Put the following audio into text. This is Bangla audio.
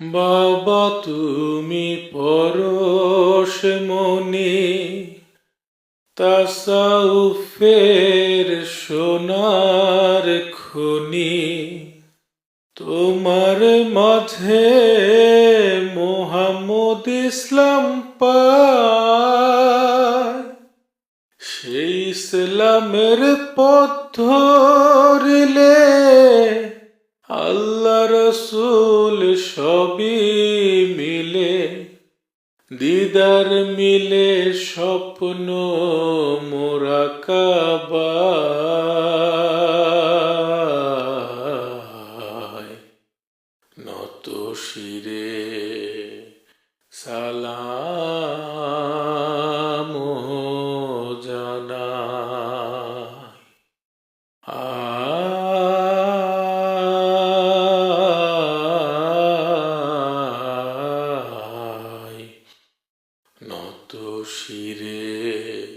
বাবা, তুমি পরশ মনে তাসাউফের সোনার খনি, তোমার মাঝে মোহাম্মদ ইসলাম পায়। সেই ইসলামের পথ রসুল সবই মিলে দিদার মিলে স্বপ্ন মোরা কাবায় নত শিরে সালাম জানাই নত শিরে।